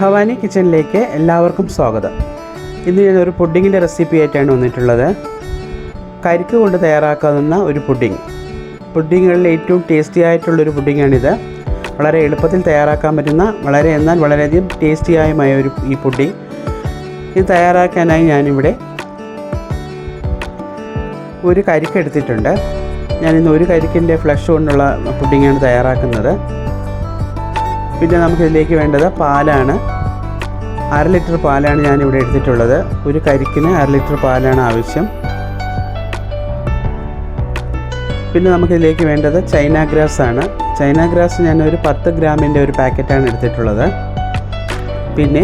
ഭവാനി കിച്ചണിലേക്ക് എല്ലാവർക്കും സ്വാഗതം. ഇന്ന് ഞാൻ ഒരു പുഡിങ്ങിന്റെ റെസിപ്പി ആയിട്ടാണ് വന്നിട്ടുള്ളത്. കരിക്ക് കൊണ്ട് തയ്യാറാക്കാവുന്ന ഒരു പുഡിങ്. പുഡിങ്ങുകളിൽ ഏറ്റവും ടേസ്റ്റി ആയിട്ടുള്ളൊരു പുഡിങ്ങാണിത്. വളരെ എളുപ്പത്തിൽ തയ്യാറാക്കാൻ പറ്റുന്ന വളരെ എന്നാൽ വളരെയധികം ടേസ്റ്റിയായുമായ ഒരു ഈ പുഡിങ്. ഇത് തയ്യാറാക്കാനായി ഞാനിവിടെ ഒരു കരിക്ക് എടുത്തിട്ടുണ്ട്. ഞാനിന്ന് ഒരു കരിക്കിന്റെ ഫ്ലഷ് കൊണ്ടുള്ള പുഡിങ്ങാണ് തയ്യാറാക്കുന്നത്. പിന്നെ നമുക്കിതിലേക്ക് വേണ്ടത് പാലാണ്. അര ലിറ്റർ പാലാണ് ഞാനിവിടെ എടുത്തിട്ടുള്ളത്. ഒരു കരിക്കിന് അര ലിറ്റർ പാലാണ് ആവശ്യം. പിന്നെ നമുക്കിതിലേക്ക് വേണ്ടത് ചൈന ഗ്രാസ് ആണ്. ചൈന ഗ്രാസ് ഞാൻ ഒരു പത്ത് ഗ്രാമിന്റെ ഒരു പാക്കറ്റാണ് എടുത്തിട്ടുള്ളത്. പിന്നെ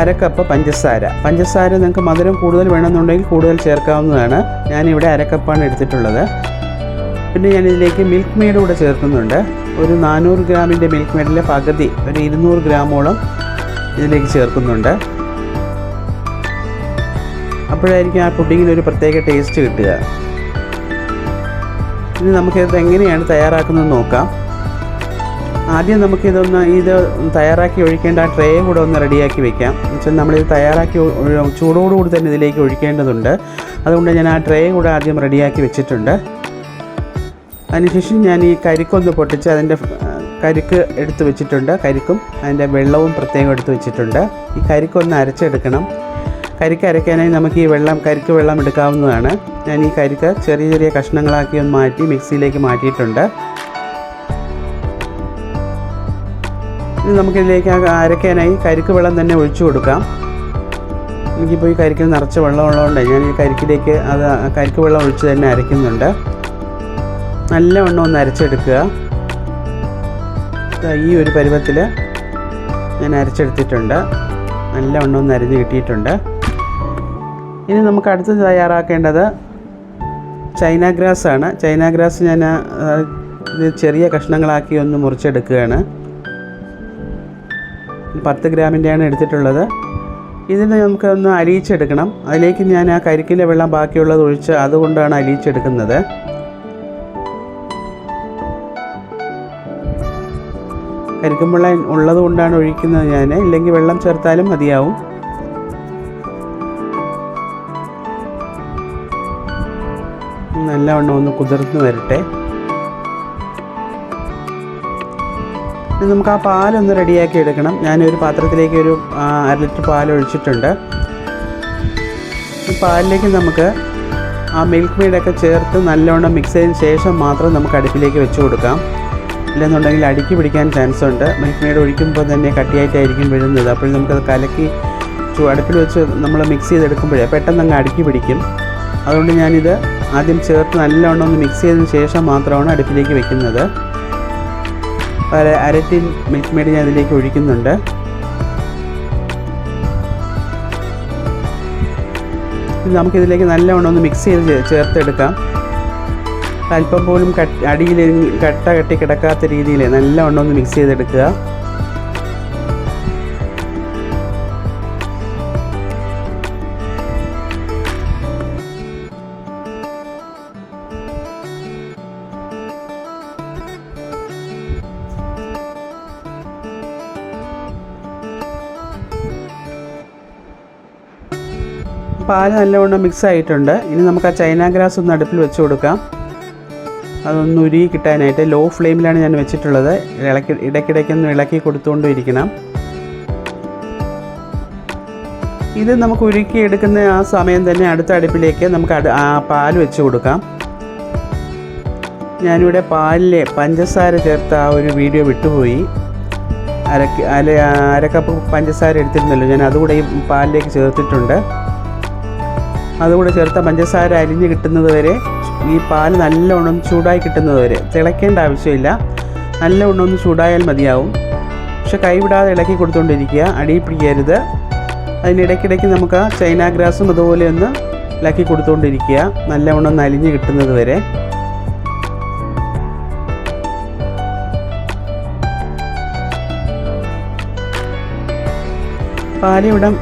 അര കപ്പ് പഞ്ചസാര. പഞ്ചസാര നിങ്ങൾക്ക് മധുരം കൂടുതൽ വേണമെന്നുണ്ടെങ്കിൽ കൂടുതൽ ചേർക്കാവുന്നതാണ്. ഞാനിവിടെ അര കപ്പാണ് എടുത്തിട്ടുള്ളത്. പിന്നെ ഞാനിതിലേക്ക് മിൽക്ക് മെയ്ഡ് കൂടെ ചേർക്കുന്നുണ്ട്. ഒരു നാനൂറ് ഗ്രാമിന്റെ മിൽക്ക് മെയ്ഡിലെ പകുതി ഒരു ഇരുന്നൂറ് ഗ്രാമോളം ഇതിലേക്ക് ചേർക്കുന്നുണ്ട്. അപ്പോഴായിരിക്കും ആ പുഡിങ്ങിന് ഒരു പ്രത്യേക ടേസ്റ്റ് കിട്ടുക. ഇനി നമുക്കിത് എങ്ങനെയാണ് തയ്യാറാക്കുന്നത് നോക്കാം. ആദ്യം നമുക്കിതൊന്ന് ഇത് തയ്യാറാക്കി ഒഴിക്കേണ്ട ആ ട്രേ കൂടെ ഒന്ന് റെഡിയാക്കി വെക്കാം. എന്നുവെച്ചാൽ നമ്മളിത് തയ്യാറാക്കി ചൂടോടുകൂടി തന്നെ ഇതിലേക്ക് ഒഴിക്കേണ്ടതുണ്ട്. അതുകൊണ്ട് ഞാൻ ആ ട്രേ കൂടെ ആദ്യം റെഡിയാക്കി വെച്ചിട്ടുണ്ട്. അതിനുശേഷം ഞാൻ ഈ കരിക്കൊന്ന് പൊട്ടിച്ച് അതിന്റെ കരിക്ക് എടുത്ത് വെച്ചിട്ടുണ്ട്. കരിക്കും അതിന്റെ വെള്ളവും പ്രത്യേകം എടുത്ത് വെച്ചിട്ടുണ്ട്. ഈ കരിക്കൊന്ന് അരച്ചെടുക്കണം. കരിക്ക് അരയ്ക്കാനായി നമുക്ക് ഈ വെള്ളം കരിക്ക് വെള്ളം എടുക്കാവുന്നതാണ്. ഞാൻ ഈ കരിക്ക് ചെറിയ ചെറിയ കഷ്ണങ്ങളാക്കി ഒന്ന് മാറ്റി മിക്സിയിലേക്ക് മാറ്റിയിട്ടുണ്ട്. ഇനി നമുക്കിതിലേക്ക് അരയ്ക്കാനായി കരിക്ക് വെള്ളം തന്നെ ഒഴിച്ചു കൊടുക്കാം. എനിക്കിപ്പോൾ ഈ കരിക്കിൽ നിറച്ച് വെള്ളം ഉള്ളതുകൊണ്ട് ഞാൻ ഈ കരിക്കിലേക്ക് അത് കരിക്ക് വെള്ളം ഒഴിച്ച് തന്നെ അരയ്ക്കുന്നുണ്ട്. നല്ലവണ്ണം ഒന്ന് അരച്ചെടുക്കുക. ഈ ഒരു പരുവത്തിൽ ഞാൻ അരച്ചെടുത്തിട്ടുണ്ട്. നല്ലവണ്ണം ഒന്ന് അരിഞ്ഞ് കിട്ടിയിട്ടുണ്ട്. ഇനി നമുക്ക് അടുത്ത് തയ്യാറാക്കേണ്ടത് ചൈന ഗ്രാസ് ആണ്. ചൈന ഗ്രാസ് ഞാൻ ചെറിയ കഷ്ണങ്ങളാക്കി ഒന്ന് മുറിച്ചെടുക്കുകയാണ്. പത്ത് ഗ്രാമിന്റെയാണ് എടുത്തിട്ടുള്ളത്. ഇതിന് നമുക്ക് ഒന്ന് അലിയിച്ചെടുക്കണം. അതിലേക്ക് ഞാൻ ആ കരിക്കിന്റെ വെള്ളം ബാക്കിയുള്ളത് ഒഴിച്ച് അതുകൊണ്ടാണ് അലിയിച്ചെടുക്കുന്നത്. കരിക്കും വെള്ളം ഉള്ളത് കൊണ്ടാണ് ഒഴിക്കുന്നത് ഞാൻ. ഇല്ലെങ്കിൽ വെള്ളം ചേർത്താലും മതിയാവും. നല്ലവണ്ണം ഒന്ന് കുതിർന്ന് വരട്ടെ. നമുക്ക് ആ പാലൊന്ന് റെഡിയാക്കി എടുക്കണം. ഞാനൊരു പാത്രത്തിലേക്ക് ഒരു അര ലിറ്റർ പാൽ ഒഴിച്ചിട്ടുണ്ട്. പാലിലേക്ക് നമുക്ക് ആ മിൽക്ക് മെയ്ഡൊക്കെ ചേർത്ത് നല്ലവണ്ണം മിക്സ് ചെയ്തതിന് ശേഷം മാത്രം നമുക്ക് അടുപ്പിലേക്ക് വെച്ച് കൊടുക്കാം. ഇല്ലെന്നുണ്ടെങ്കിൽ അടുക്കി പിടിക്കാൻ ചാൻസ് ഉണ്ട്. മിൽക്ക് മെയ്ഡ് ഒഴിക്കുമ്പോൾ തന്നെ കട്ടിയായിട്ടായിരിക്കും വീഴുന്നത്. അപ്പോൾ നമുക്കത് കലക്കി അടുപ്പിൽ വെച്ച് നമ്മൾ മിക്സ് ചെയ്തെടുക്കുമ്പോഴേ പെട്ടെന്ന് അങ്ങ് അടുക്കി പിടിക്കും. അതുകൊണ്ട് ഞാനിത് ആദ്യം ചേർത്ത് നല്ലവണ്ണം ഒന്ന് മിക്സ് ചെയ്തതിന് ശേഷം മാത്രമാണ് അടുപ്പിലേക്ക് വെക്കുന്നത്. അര അര ടീൻ മിൽക്ക് മെയ്ഡ് ഞാൻ അതിലേക്ക് ഒഴിക്കുന്നുണ്ട്. നമുക്കിതിലേക്ക് നല്ലവണ്ണം ഒന്ന് മിക്സ് ചെയ്ത് ചേർത്തെടുക്കാം. അല്പം പോലും അടിയിൽ കട്ട കെട്ടി കിടക്കാത്ത രീതിയിൽ നല്ലവണ്ണം ഒന്ന് മിക്സ് ചെയ്തെടുക്കുക. പാൽ നല്ലവണ്ണം മിക്സ് ആയിട്ടുണ്ട്. ഇനി നമുക്ക് ആ ചൈന ഗ്രാസ് ഒന്ന് അടുപ്പിൽ വെച്ച് കൊടുക്കാം. അതൊന്ന് ഉരുകി കിട്ടാനായിട്ട് ലോ ഫ്ലെയിമിലാണ് ഞാൻ വെച്ചിട്ടുള്ളത്. ഇളക്കി ഇടയ്ക്കിടയ്ക്കൊന്ന് ഇളക്കി കൊടുത്തുകൊണ്ടിരിക്കണം. ഇത് നമുക്ക് ഉരുക്കി എടുക്കുന്ന ആ സമയം തന്നെ അടുത്ത അടുപ്പിലേക്ക് നമുക്ക് ആ പാൽ വെച്ച് കൊടുക്കാം. ഞാനിവിടെ പാലിലെ പഞ്ചസാര ചേർത്ത ആ ഒരു വീഡിയോ വിട്ടുപോയി. അര അര അരക്കപ്പ് കപ്പ് പഞ്ചസാര എടുത്തിരുന്നല്ലോ. ഞാൻ അതുകൂടെ ഈ പാലിലേക്ക് ചേർത്തിട്ടുണ്ട്. അതുകൂടെ ചേർത്ത പഞ്ചസാര അരിഞ്ഞ് കിട്ടുന്നത് വരെ ഈ പാൽ നല്ലവണ്ണം ചൂടായി കിട്ടുന്നത് വരെ തിളയ്ക്കേണ്ട ആവശ്യമില്ല. നല്ലവണ്ണം ഒന്ന് ചൂടായാൽ മതിയാവും. പക്ഷെ കൈവിടാതെ ഇളക്കി കൊടുത്തുകൊണ്ടിരിക്കുക അടിയിൽ പിടിക്കരുത്. അതിനിടയ്ക്കിടയ്ക്ക് നമുക്ക് ചൈന ഗ്രാസും അതുപോലെ ഒന്ന് ഇളക്കി കൊടുത്തുകൊണ്ടിരിക്കുക നല്ലവണ്ണം നലിഞ്ഞ് കിട്ടുന്നത് വരെ പാലിവിടം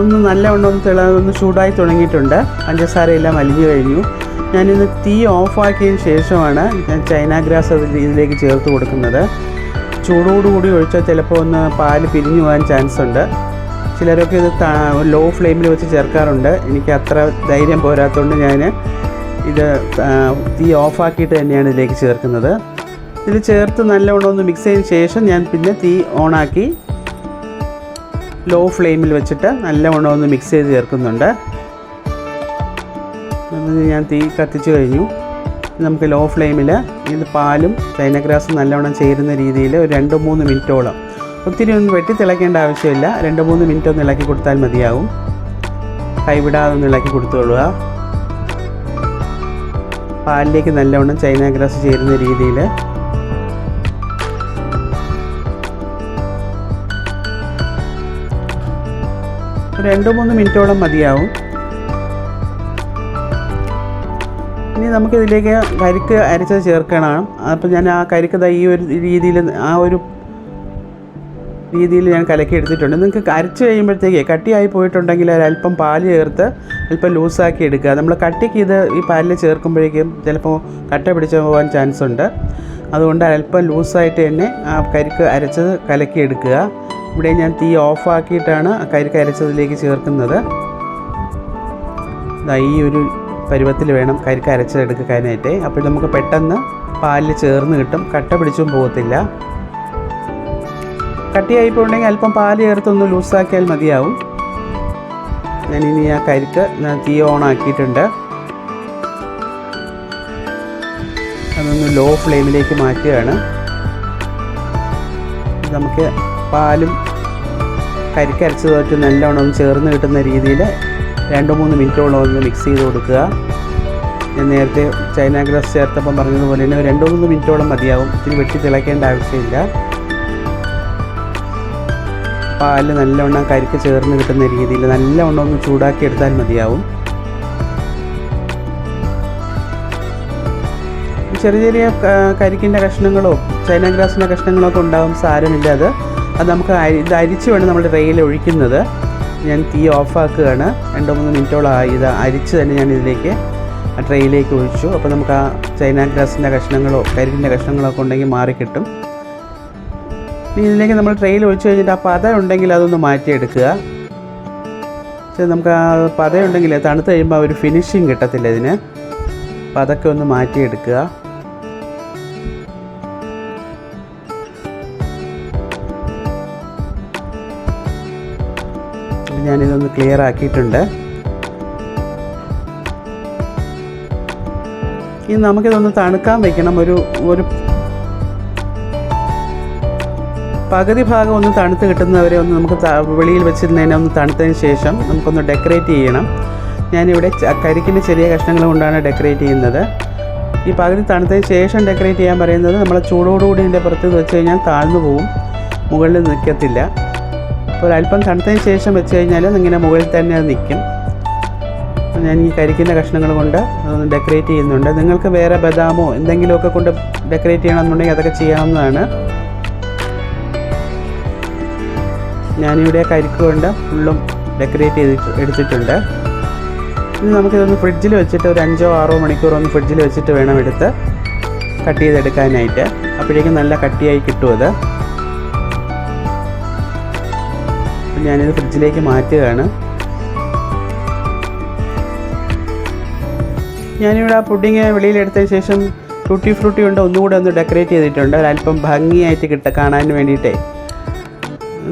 ഒന്ന് നല്ലവണ്ണം ഒന്ന് തിള ഒന്ന് ചൂടായി തുടങ്ങിയിട്ടുണ്ട്. പഞ്ചസാരയെല്ലാം അലിഞ്ഞു കഴിഞ്ഞു. ഞാനിന്ന് തീ ഓഫാക്കിയതിന് ശേഷമാണ് ഞാൻ ചൈന ഗ്രാസ് അതിൽ ഇതിലേക്ക് ചേർത്ത് കൊടുക്കുന്നത്. ചൂടോടുകൂടി ഒഴിച്ചാൽ ചിലപ്പോൾ ഒന്ന് പാൽ പിരിഞ്ഞു പോകാൻ ചാൻസ് ഉണ്ട്. ചിലരൊക്കെ ഇത് ലോ ഫ്ലെയിമിൽ വെച്ച് ചേർക്കാറുണ്ട്. എനിക്ക് അത്ര ധൈര്യം പോരാത്തതുകൊണ്ട് ഞാൻ ഇത് തീ ഓഫാക്കിയിട്ട് തന്നെയാണ് ഇതിലേക്ക് ചേർക്കുന്നത്. ഇതിൽ ചേർത്ത് നല്ലവണ്ണം ഒന്ന് മിക്സ് ചെയ്തതിന് ശേഷം ഞാൻ പിന്നെ തീ ഓണാക്കി ലോ ഫ്ലെയിമിൽ വെച്ചിട്ട് നല്ലവണ്ണം ഒന്ന് മിക്സ് ചെയ്ത് ചേർക്കുന്നുണ്ട്. ഞാൻ തീ കത്തിച്ചു കഴിഞ്ഞു. നമുക്ക് ലോ ഫ്ലെയിമിൽ ഇത് പാലും ചൈനഗ്രാസും നല്ലവണ്ണം ചേരുന്ന രീതിയിൽ ഒരു രണ്ട് മൂന്ന് മിനിറ്റോളം. ഒത്തിരി ഒന്നും വെട്ടി തിളയ്ക്കേണ്ട ആവശ്യമില്ല. രണ്ട് മൂന്ന് മിനിറ്റ് ഒന്ന് ഇളക്കി കൊടുത്താൽ മതിയാവും. കൈവിടാതെ ഒന്ന് ഇളക്കി കൊടുത്തോളുക. പാലിലേക്ക് നല്ലവണ്ണം ചൈന ഗ്രാസ് ചേരുന്ന രീതിയിൽ. രണ്ട് മൂന്ന് മിനിറ്റോളം മതിയാവും. നമുക്കിതിലേക്ക് കരിക്ക് അരച്ചത് ചേർക്കണം അപ്പോൾ ഞാൻ ആ കരിക്ക് ഈ ഒരു രീതിയിൽ ആ ഒരു രീതിയിൽ ഞാൻ കലക്കി എടുത്തിട്ടുണ്ട്. നിങ്ങൾക്ക് അരച്ച് കഴിയുമ്പോഴത്തേക്ക് കട്ടിയായി പോയിട്ടുണ്ടെങ്കിൽ ഒരല്പം പാൽ ചേർത്ത് അല്പം ലൂസാക്കി എടുക്കുക. നമ്മൾ കട്ടിക്ക് ഇത് ഈ പാലിൽ ചേർക്കുമ്പോഴേക്കും ചിലപ്പോൾ കട്ട പിടിച്ചു പോകാൻ ചാൻസ് ഉണ്ട്. അതുകൊണ്ട് അല്പം ലൂസായിട്ട് തന്നെ ആ കരിക്ക് അരച്ചത് കലക്കി എടുക്കുക. ഇവിടെ ഞാൻ തീ ഓഫാക്കിയിട്ടാണ് കരിക്ക് അരച്ചതിലേക്ക് ചേർക്കുന്നത്. ഈ ഒരു പരുവത്തിൽ വേണം കരിക്ക് അരച്ചെടുക്കാനായിട്ട് അപ്പോൾ നമുക്ക് പെട്ടെന്ന് പാലിൽ ചേർന്ന് കിട്ടും. കട്ട പിടിച്ചും പോകത്തില്ല. കട്ടിയായി പോകണമെങ്കിൽ അല്പം പാൽ ചേർത്തൊന്ന് ലൂസാക്കിയാൽ മതിയാവും. ഞാനിനി ആ കരിക്ക് തീ ഓൺ ആക്കിയിട്ടുണ്ട്. അതൊന്ന് ലോ ഫ്ലെയിമിലേക്ക് മാറ്റുകയാണ്. നമുക്ക് പാലും കരിക്കരച്ചതുമായിട്ട് നല്ലവണ്ണം ഒന്ന് ചേർന്ന് കിട്ടുന്ന രീതിയിൽ രണ്ട് മൂന്ന് മിനിറ്റോളം ഒന്ന് മിക്സ് ചെയ്ത് കൊടുക്കുക. ഞാൻ നേരത്തെ ചൈന ഗ്രാസ് ചേർത്തപ്പം പറഞ്ഞതുപോലെ തന്നെ രണ്ട് മൂന്ന് മിനിറ്റോളം മതിയാവും. ഇത്തിരി വെട്ടി തിളയ്ക്കേണ്ട ആവശ്യമില്ല. പാൽ നല്ലവണ്ണം കരിക്ക് ചേർന്ന് കിട്ടുന്ന രീതിയിൽ നല്ലവണ്ണം ഒന്ന് ചൂടാക്കി എടുത്താൽ മതിയാവും. ചെറിയ ചെറിയ കരിക്കിന്റെ കഷ്ണങ്ങളോ ചൈന ഗ്രാസിന്റെ കഷ്ണങ്ങളോ ഒക്കെ ഉണ്ടാകും സാരമില്ല അത്. അത് നമുക്ക് ഇത് അരിച്ച് വേണം നമ്മൾ റെയിൽ ഒഴിക്കുന്നത്. ഞാൻ തീ ഓഫാക്കുകയാണ്. രണ്ടോ മൂന്ന് മിനിറ്റോളം ഇത് അരിച്ച് തന്നെ ഞാൻ ഇതിലേക്ക് ആ ട്രെയിലേക്ക് ഒഴിച്ചു. അപ്പോൾ നമുക്ക് ആ ചൈന ഗ്രാസിന്റെ കഷ്ണങ്ങളോ കരിക്കിന്റെ കഷ്ണങ്ങളോ ഒക്കെ ഉണ്ടെങ്കിൽ മാറിക്കിട്ടും. ഇനി ഇതിലേക്ക് നമ്മൾ ട്രെയിൽ ഒഴിച്ചു കഴിഞ്ഞിട്ട് ആ പത ഉണ്ടെങ്കിൽ അതൊന്ന് മാറ്റിയെടുക്കുക. നമുക്ക് ആ പതയുണ്ടെങ്കിൽ തണുത്ത് കഴിയുമ്പോൾ ഒരു ഫിനിഷിങ് കിട്ടത്തില്ല ഇതിന്. അപ്പോൾ അതൊക്കെ ഒന്ന് മാറ്റിയെടുക്കുക. ഞാനിതൊന്ന് ക്ലിയർ ആക്കിയിട്ടുണ്ട്. ഇനി നമുക്കിതൊന്ന് തണുക്കാൻ വെക്കണം. ഒരു ഒരു പകുതി ഭാഗം ഒന്ന് തണുത്ത് കിട്ടുന്നവരെ ഒന്ന് നമുക്ക് വെളിയിൽ വെച്ചിരുന്നതിനെ ഒന്ന് തണുത്തതിന് ശേഷം നമുക്കൊന്ന് ഡെക്കറേറ്റ് ചെയ്യണം. ഞാനിവിടെ കരിക്കിന്റെ ചെറിയ കഷ്ണങ്ങൾ കൊണ്ടാണ് ഡെക്കറേറ്റ് ചെയ്യുന്നത്. ഈ പകുതി തണുത്തതിന് ശേഷം ഡെക്കറേറ്റ് ചെയ്യാൻ പറയുന്നത് നമ്മൾ ചൂടോടുകൂടി ഇതിന്റെ പുറത്ത് വെച്ച് കഴിഞ്ഞാൽ താഴ്ന്നു പോവും. മുകളിൽ നിൽക്കത്തില്ല. അപ്പോൾ അല്പം തണുത്തതിന് ശേഷം വെച്ച് കഴിഞ്ഞാൽ ഇങ്ങനെ മുകളിൽ തന്നെ അത് നിൽക്കും. ഞാൻ ഈ കരിക്കുന്ന കഷ്ണങ്ങൾ കൊണ്ട് അതൊന്ന് ഡെക്കറേറ്റ് ചെയ്യുന്നുണ്ട്. നിങ്ങൾക്ക് വേറെ ബദാമോ എന്തെങ്കിലുമൊക്കെ കൊണ്ട് ഡെക്കറേറ്റ് ചെയ്യണമെന്നുണ്ടെങ്കിൽ അതൊക്കെ ചെയ്യാവുന്നതാണ്. ഞാനിവിടെ കരിക്ക് കൊണ്ട് ഫുള്ളും ഡെക്കറേറ്റ് ചെയ്തിട്ട് എടുത്തിട്ടുണ്ട്. ഇനി നമുക്കിതൊന്ന് ഫ്രിഡ്ജിൽ വെച്ചിട്ട് ഒരു അഞ്ചോ ആറോ മണിക്കൂർ ഒന്ന് ഫ്രിഡ്ജിൽ വെച്ചിട്ട് വേണം എടുത്ത് കട്ട് ചെയ്തെടുക്കാനായിട്ട്. അപ്പോഴേക്കും നല്ല കട്ടിയായി കിട്ടും അത്. അപ്പം ഞാനിത് ഫ്രിഡ്ജിലേക്ക് മാറ്റുകയാണ്. ഞാനിവിടെ ആ പുഡിങ് വെളിയിലെടുത്തതിന് ശേഷം ഫ്രൂട്ടി ഫ്രൂട്ടി കൊണ്ട് ഒന്നുകൂടെ ഒന്ന് ഡെക്കറേറ്റ് ചെയ്തിട്ടുണ്ട്. ഒരല്പം ഭംഗിയായിട്ട് കിട്ട കാണാൻ വേണ്ടിയിട്ടേ.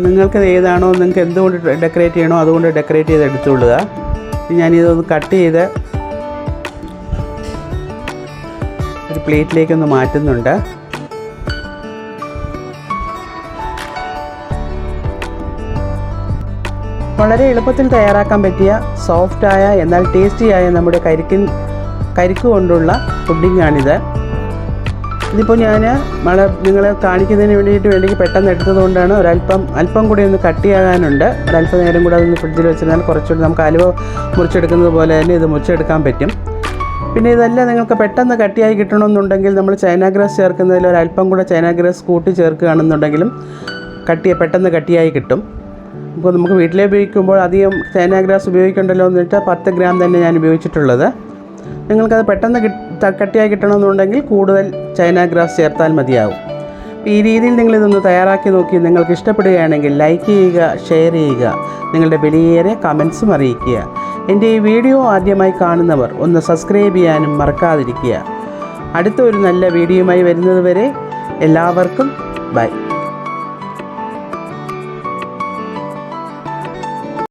നിങ്ങൾക്ക് ഏതാണോ നിങ്ങൾക്ക് എന്തുകൊണ്ട് ഡെക്കറേറ്റ് ചെയ്യണോ അതുകൊണ്ട് ഡെക്കറേറ്റ് ചെയ്ത് എടുത്തുകൊള്ളുക. ഞാനിതൊന്ന് കട്ട് ചെയ്ത് ഒരു പ്ലേറ്റിലേക്കൊന്ന് മാറ്റുന്നുണ്ട്. വളരെ എളുപ്പത്തിൽ തയ്യാറാക്കാൻ പറ്റിയ സോഫ്റ്റായ എന്നാൽ ടേസ്റ്റിയായ നമ്മുടെ കരിക്കിൽ കരിക്ക് കൊണ്ടുള്ള പുഡിങ്ങാണിത് ഇതിപ്പോൾ ഞാൻ മഴ നിങ്ങളെ കാണിക്കുന്നതിന് വേണ്ടിയിട്ട് വേണ്ടി പെട്ടെന്ന് എടുത്തതുകൊണ്ടാണ് ഒരല്പം അല്പം കൂടി ഒന്ന് കട്ടിയാകാനുണ്ട് ഒരല്പം നേരം കൂടെ അതൊന്ന് ഫ്രിഡ്ജിൽ വെച്ചിരുന്നാൽ കുറച്ചുകൂടി നമുക്ക് അലുവ മുറിച്ചെടുക്കുന്നത് പോലെ തന്നെ ഇത് മുറിച്ചെടുക്കാൻ പറ്റും. പിന്നെ ഇതെല്ലാം നിങ്ങൾക്ക് പെട്ടെന്ന് കട്ടിയായി കിട്ടണമെന്നുണ്ടെങ്കിൽ നമ്മൾ ചൈന ചേർക്കുന്നതിൽ ഒരല്പം കൂടെ ചൈന ഗ്രാസ് കൂട്ടി ചേർക്കുകയാണെന്നുണ്ടെങ്കിലും കട്ടിയെ പെട്ടെന്ന് കട്ടിയായി കിട്ടും. ഇപ്പോൾ നമുക്ക് വീട്ടിലേ ഉപയോഗിക്കുമ്പോൾ അധികം ചൈന ഗ്രാസ് ഉപയോഗിക്കണ്ടല്ലോ എന്നിട്ട് പത്ത് ഗ്രാം തന്നെ ഞാൻ ഉപയോഗിച്ചിട്ടുള്ളത്. നിങ്ങൾക്കത് പെട്ടെന്ന് കിട്ട കട്ടിയായി കിട്ടണമെന്നുണ്ടെങ്കിൽ കൂടുതൽ ചൈന ഗ്രാസ് ചേർത്താൽ മതിയാവും. ഈ രീതിയിൽ നിങ്ങളിതൊന്ന് തയ്യാറാക്കി നോക്കി നിങ്ങൾക്ക് ഇഷ്ടപ്പെടുകയാണെങ്കിൽ ലൈക്ക് ചെയ്യുക ഷെയർ ചെയ്യുക നിങ്ങളുടെ വിലയേറെ കമൻസും അറിയിക്കുക. എന്റെ ഈ വീഡിയോ ആദ്യമായി കാണുന്നവർ ഒന്ന് സബ്സ്ക്രൈബ് ചെയ്യാനും മറക്കാതിരിക്കുക. അടുത്ത ഒരു നല്ല വീഡിയോയുമായി വരുന്നതുവരെ എല്ലാവർക്കും ബൈ.